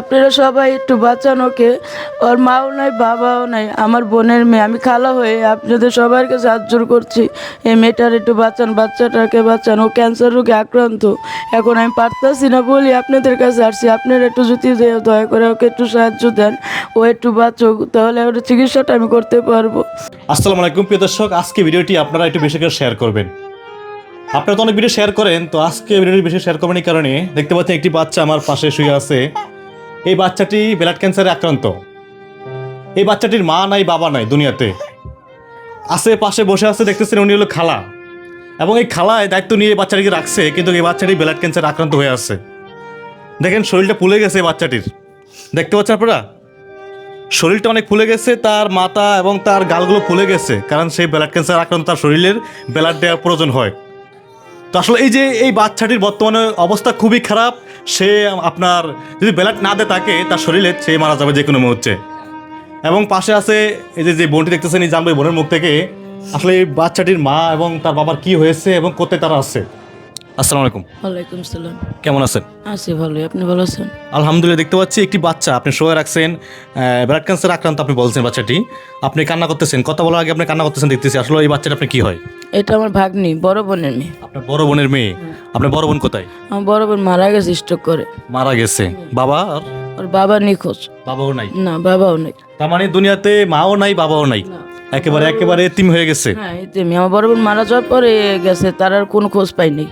আপনারা সবাই একটু বাঁচান ওকে। ওর মাও নাই, বাবাও নাই, আমার বোনের মেয়ে। আমি খালা হয়ে আপনাদের সবার কাছে হাত জোর করছি। এই মেয়েটার একটু বাঁচান, বাচ্চাটাকে বাঁচান। ও ক্যান্সার রোগে আক্রান্ত। এখন আমি পারতাছি না বলি আপনাদের কাছে আসছি। আপনারা একটু যদি দয়া করে ওকে একটু সাহায্য দেন, ও একটু বাঁচুক, তাহলে ওর চিকিৎসাটা আমি করতে পারব। আসসালামু আলাইকুম, প্রিয় দর্শক। আজকে ভিডিওটি আপনারা একটু বেশি করে শেয়ার করবেন। আপনারা তো অনেক ভিডিও শেয়ার করেন, তো আজকে ভিডিওটি বেশি শেয়ার করবেন এই কারণে। দেখতে পাচ্ছেন একটি বাচ্চা আমার পাশে শুয়ে আছে। এই বাচ্চাটি ব্লাড ক্যান্সারে আক্রান্ত। এই বাচ্চাটির মা নাই, বাবা নাই দুনিয়াতে। আছে পাশে বসে আছে, দেখতেছেন উনি হলো খালা। এবং এই খালায় দায়িত্ব নিয়ে এই বাচ্চাটিকে রাখছে, কিন্তু এই বাচ্চাটি ব্লাড ক্যান্সার আক্রান্ত হয়ে আছে। দেখেন, শরীরটা ফুলে গেছে এই বাচ্চাটির। দেখতে পাচ্ছেন আপনারা? শরীরটা অনেক ফুলে গেছে, তার মাথা এবং তার গালগুলো ফুলে গেছে, কারণ সেই ব্লাড ক্যান্সার আক্রান্ত তার শরীরের ব্লাড দেওয়ার প্রয়োজন হয়। তো আসলে এই যে এই বাচ্চাটির বর্তমানে অবস্থা খুবই খারাপ সে আপনার যদি বেলাট না দেয় তাকে তার শরীরে সে মারা যাবে যে কোনো মুহূর্তে। এবং পাশে আছে এই যে যে বোনটি দেখতেছেন এই জানবে বোনের মুখ থেকে, আসলে এই বাচ্চাটির মা এবং তার বাবার কি হয়েছে এবং কোথায় তারা আছে? আসসালামু আলাইকুম। ওয়ালাইকুম সালাম কেমন আছেন? আছি ভালোই আপনি ভালো আছেন? আলহামদুলিল্লাহ দেখতে পাচ্ছি একটি বাচ্চা আপনি শোয়ে রাখছেন। ব্লাড ক্যান্সার আক্রান্ত আপনি বলছেন বাচ্চাটি। আপনি কান্না করতেছেন কথা বলার আগে আপনি কান্না করতেছেন দেখতেছি। আসলে এই বাচ্চাটা আপনি কি হয়? এটা আমার ভাগ্নি বড় বোনের মেয়ে। আপনার বড় বোনের মেয়ে? আপনার বড় বোন কোথায়? আমার বড় বোন মারা গেছে স্ট্রোক করে। মারা গেছে। বাবা আর? ওর বাবা নিখোঁজ। বাবাও নাই? না বাবাও নেই। তার মানে দুনিয়াতে মাও নাই বাবাও নাই? একেবারে একেবারে এতিম হয়ে গেছে। হ্যাঁ এই তেমনি আমার বড় বোন মারা যাওয়ার পরে গেছে তার আর কোনো খোঁজ পাইনি।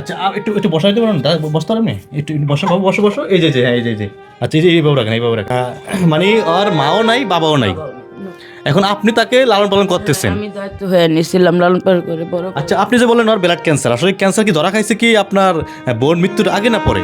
আচ্ছা একটু একটু একটু দিতে পারেন দাদা বসতে পারেন? একটু একটু বসো বাবু বসো বসো। এই যে যে হ্যাঁ এই যে যে। আচ্ছা এই যে এই বাবু রাখেন এই বাবু রাখেন। মানে আর মাও নাই বাবাও নাই। এখন আপনি তাকে লালন পালন করতেছেন। আমি দায়িত্ব হয়ে নিয়েছিলাম লালন পালন করে বড় আচ্ছা আপনি যে বললেন ওর ব্লাড ক্যান্সার আসলে ক্যান্সার কি ধরা খাইছে কি আপনার বোন মৃত্যুর আগে না পরে?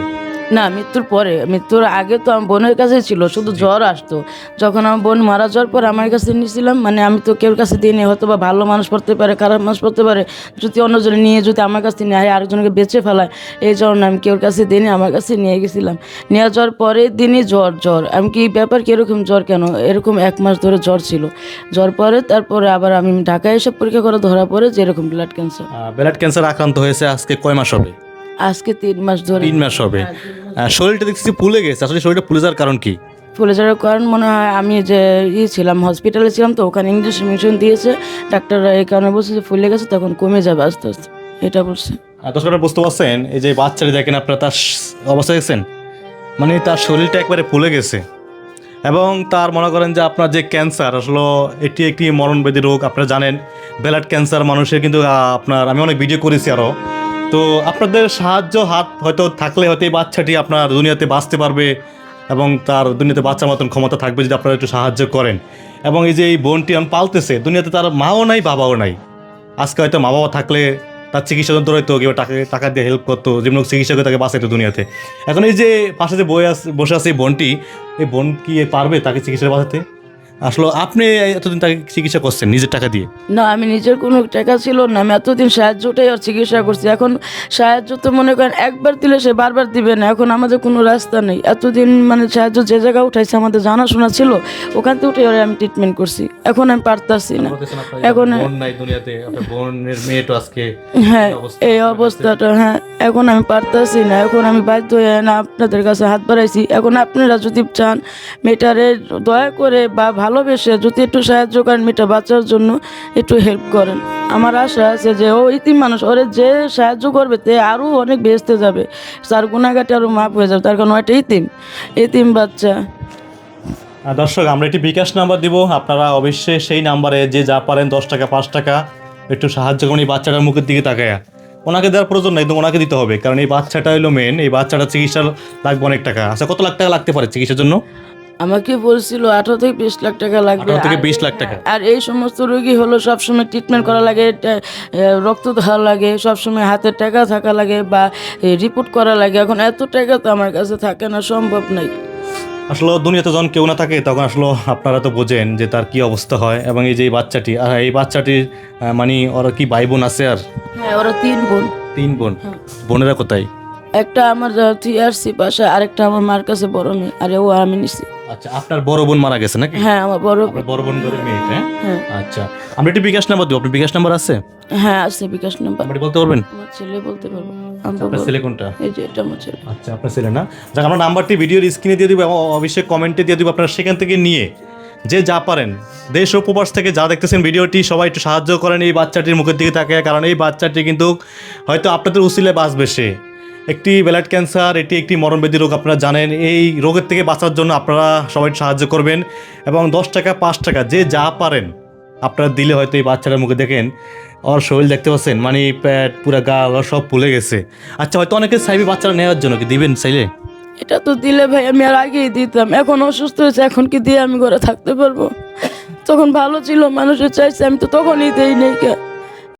না মৃত্যুর পরে মৃত্যুর আগে তো আমার বোনের কাছে ছিল শুধু জ্বর আসতো। যখন আমার বোন মারা যাওয়ার পর আমার কাছে নিয়েছিলাম মানে আমি তো কেউর কাছে দিইনি হয়তো বা ভালো মানুষ পড়তে পারে খারাপ মানুষ পড়তে পারে যদি অন্যজনে নিয়ে যদি আমার কাছে নিয়ে আয় আরেকজনকে বেঁচে ফেলায় এই জন্য আমি কেউর কাছে দিইনি আমার কাছে নিয়ে গেছিলাম। নিয়ে যাওয়ার পরের দিনই জ্বর জ্বর। আমি কি ব্যাপার কি এরকম জ্বর কেন? এরকম এক মাস ধরে জ্বর ছিল। জ্বর পরে তারপরে আবার আমি ঢাকায় এসে পরীক্ষা করে ধরা পড়ে যে এরকম ব্লাড ক্যান্সার ব্লাড ক্যান্সার আক্রান্ত হয়েছে আজকে কয় মাস হবে? আজকে তিন মাস ধরে। তিন মাস হবে। আহ, শরীরটা দেখছি ফুলে গেছে। আসলে শরীরটা ফুলে যাওয়ার কারণ কি? ফুলে যাওয়ার কারণ মনে হয় আমি যে ই ছিলাম হসপিটালে ছিলাম তো ওখানে ইঞ্জেকশন মিশন দিয়েছে। ডাক্তাররা এই কারণে বলছে যে ফুলে গেছে তখন কমে যাবে আস্তে আস্তে। এটা বলছে। দর্শকরা বুঝতে পারছেন এই যে বাচ্চাটি দেখেন আপনারা তার অবস্থা দেখছেন? মানে তার শরীরটা একবারে ফুলে গেছে। এবং তার মনে করেন যে আপনার যে ক্যান্সার আসলে এটি একটি মরণবেদী রোগ আপনারা জানেন ব্লাড ক্যান্সার মানুষের কিন্তু আপনার আমি অনেক ভিডিও করেছি আরও তো আপনাদের সাহায্য হাত হয়তো থাকলে হয়তো এই বাচ্চাটি আপনার দুনিয়াতে বাঁচতে পারবে এবং তার দুনিয়াতে বাচ্চার মতন ক্ষমতা থাকবে যদি আপনারা একটু সাহায্য করেন। এবং এই যে এই বোনটি আমি পালতেছে, দুনিয়াতে তার মাও নাই, বাবাও নাই। আজকে হয়তো মা বাবা থাকলে তার চিকিৎসা যন্ত্র হয়তো কেউ টাকা টাকা দিয়ে হেল্প করতো, যেমন হোক চিকিৎসা করে তাকে বাঁচাইতো দুনিয়াতে। এখন এই যে পাশে যে বই আছে বসে আছে এই বোনটি, এই বোন কি পারবে তাকে চিকিৎসা বাঁচাতে? আসলে আপনি এতদিন তাকে চিকিৎসা করছেন নিজের টাকা দিয়ে? না আমি নিজের কোনো টাকা ছিল না আমি এতদিন সাহায্যটাই আর চিকিৎসা করছি। এখন সাহায্য তো মনে করেন একবার দিলে সে বারবার দিবে না এখন আমাদের কোনো রাস্তা নেই। এতদিন মানে সাহায্য যে জায়গা উঠাইছে আমাদের জানাশোনা ছিল ওখান থেকে উঠে আমি ট্রিটমেন্ট করছি। এখন আমি পারতাছি না। এখন হ্যাঁ এই অবস্থাটা হ্যাঁ এখন আমি পারতাছি না। এখন আমি বাধ্য হয়ে না আপনাদের কাছে হাত বাড়াইছি। এখন আপনারা যদি চান মেটারে দয়া করে বা ভালোবেসে যদি একটু সাহায্য করেন মেয়েটা বাঁচার জন্য, একটু হেল্প করেন। আমার আশা আছে যে ও ইতিম মানুষ, ওরে যে সাহায্য করবে তে আরও অনেক বেসতে যাবে। তার গুণাগাটি আরও মাপ হয়ে যাবে। তার কারণ ওইটা ইতিম। ইতিম বাচ্চা। দর্শক, আমরা একটি বিকাশ নাম্বার দিব। আপনারা অবশ্যই সেই নাম্বারে যে যা পারেন, দশ টাকা, পাঁচ টাকা, একটু সাহায্য করুন এই বাচ্চাটার মুখের দিকে তাকায়া। ওনাকে দেওয়ার প্রয়োজন নাই, একদম ওনাকে দিতে হবে। কারণ এই বাচ্চাটা হলো মেন এই বাচ্চাটা চিকিৎসা লাগবে অনেক টাকা। আচ্ছা কত লাখ টাকা লাগতে পারে চিকিৎসার জন্য? আমাকে বলছিল আঠারো থেকে বিশ লাখ টাকা লাগবে। 18 থেকে 20 লাখ টাকা। আর এই সমস্ত রোগী হলো সবসময় ট্রিটমেন্ট করা লাগে রক্ত দেওয়া লাগে সবসময় হাতে টাকা থাকা লাগে বা রিপোর্ট করা লাগে। এখন এত টাকা তো আমার কাছে থাকে না সম্ভব নাই। আসলে দুনিয়াতে যখন কেউ না থাকে তখন আসলে আপনারা তো বোঝেন যে তার কি অবস্থা হয়। এবং এই যে বাচ্চাটি আর এই বাচ্চাটির মানে ওরা কি ভাই বোন আছে আর? হ্যাঁ ওরা তিন বোন। তিন বোন। বোনেরা কোথায়? একটা আমার থিয়ারসি পাশে আরেকটা আমার মার কাছে বড় মেয়ে আর ও আমি নিছি। আচ্ছা আপনার বড় বোন মারা গেছে নাকি? হ্যাঁ আমার বড় আপনার বড় বোন করে মেয়েটা হ্যাঁ? হ্যাঁ। আচ্ছা আমরা একটু বিকাশ নাম্বার দিব আপনার বিকাশ নাম্বার আছে? হ্যাঁ আছে বিকাশ নাম্বার। আপনি বলতে পারবেন? আমার ছেলে বলতে পারব। আপনার ছেলে কোনটা? এই যে এটা আমার ছেলে। আচ্ছা আপনার ছেলে না? যাক আমরা নাম্বারটি ভিডিওর স্ক্রিনে দিয়ে দিব এবং অবশ্যই কমেন্টে দিয়ে দিব আপনারা সেখান থেকে নিয়ে যে যা পারেন। দেশ ও প্রবাস থেকে যা দেখতেছেন ভিডিওটি সবাই একটু সাহায্য করেন এই বাচ্চাটির মুখের দিকে তাকায় কারণ এই বাচ্চাটি কিন্তু হয়তো আপনাদের উসিলে বাঁচবে সে। একটি ব্লাড ক্যান্সার, এটি একটি মরণব্যাধি রোগ আপনারা জানেন। এই রোগের থেকে বাঁচার জন্য আপনারা সবাই সাহায্য করবেন এবং দশ টাকা, পাঁচ টাকা যে যা পারেন আপনারা দিলে হয়তো এই বাচ্চাটার মুখে দেখেন, ওর শরীর দেখতে পাচ্ছেন মানে প্যাট পুরো গা সব ফুলে গেছে। আচ্ছা হয়তো অনেকে চাইবে বাচ্চারা নেওয়ার জন্য, কি দিবেন চাইলে? এটা তো দিলে ভাই, আমি আর আগেই দিতাম। এখন অসুস্থ হয়েছে, এখন কি দিয়ে আমি ঘরে থাকতে পারব? তখন ভালো ছিল, মানুষের চাইছে, আমি তো তখনই দেই নেই